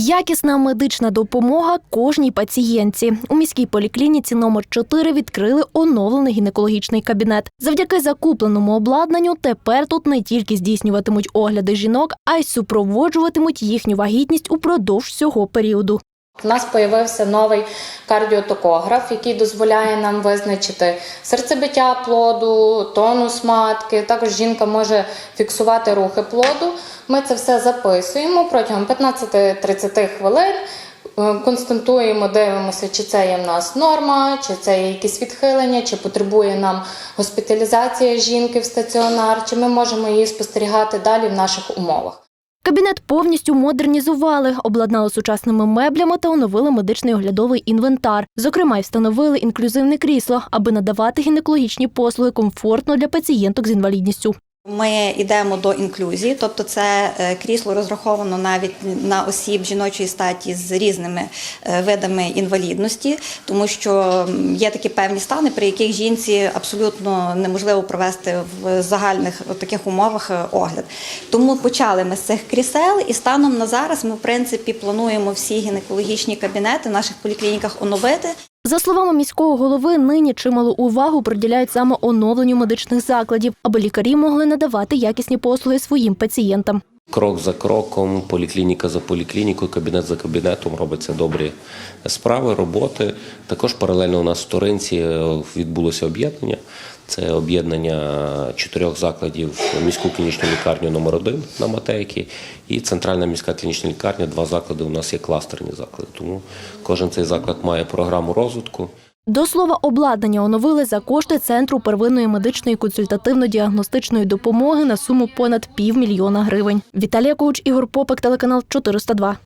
Якісна медична допомога кожній пацієнтці. У міській поліклініці номер 4 відкрили оновлений гінекологічний кабінет. Завдяки закупленому обладнанню тепер тут не тільки здійснюватимуть огляди жінок, а й супроводжуватимуть їхню вагітність упродовж всього періоду. У нас з'явився новий кардіотокограф, який дозволяє нам визначити серцебиття плоду, тонус матки. Також жінка може фіксувати рухи плоду. Ми це все записуємо протягом 15-30 хвилин. е, Константуємо, дивимося, чи це є в нас норма, чи це є якісь відхилення, чи потребує нам госпіталізація жінки в стаціонар, чи ми можемо її спостерігати далі в наших умовах. Кабінет повністю модернізували, обладнали сучасними меблями та оновили медичний оглядовий інвентар. Зокрема, й встановили інклюзивне крісло, аби надавати гінекологічні послуги комфортно для пацієнток з інвалідністю. Ми йдемо до інклюзії, тобто це е, крісло розраховано навіть на осіб жіночої статі з різними е, видами інвалідності, тому що є такі певні стани, при яких жінці абсолютно неможливо провести в загальних таких умовах е, огляд. Тому почали ми з цих крісел, і станом на зараз ми в принципі плануємо всі гінекологічні кабінети в наших поліклініках оновити. За словами міського голови, нині чималу увагу приділяють саме оновленню медичних закладів, аби лікарі могли надавати якісні послуги своїм пацієнтам. Крок за кроком, поліклініка за поліклінікою, кабінет за кабінетом робиться добрі справи, роботи. Також паралельно у нас в Торинці е, відбулося об'єднання. Це об'єднання чотирьох закладів міську клінічну лікарню номер 1 на Матейки і центральна міська клінічна лікарня. Два заклади у нас є кластерні заклади. Тому кожен цей заклад має програму розвитку. До слова, обладнання оновили за кошти Центру первинної медичної консультативно-діагностичної допомоги на суму понад півмільйона гривень. Віталія Коуч, Ігор Попик, телеканал 402.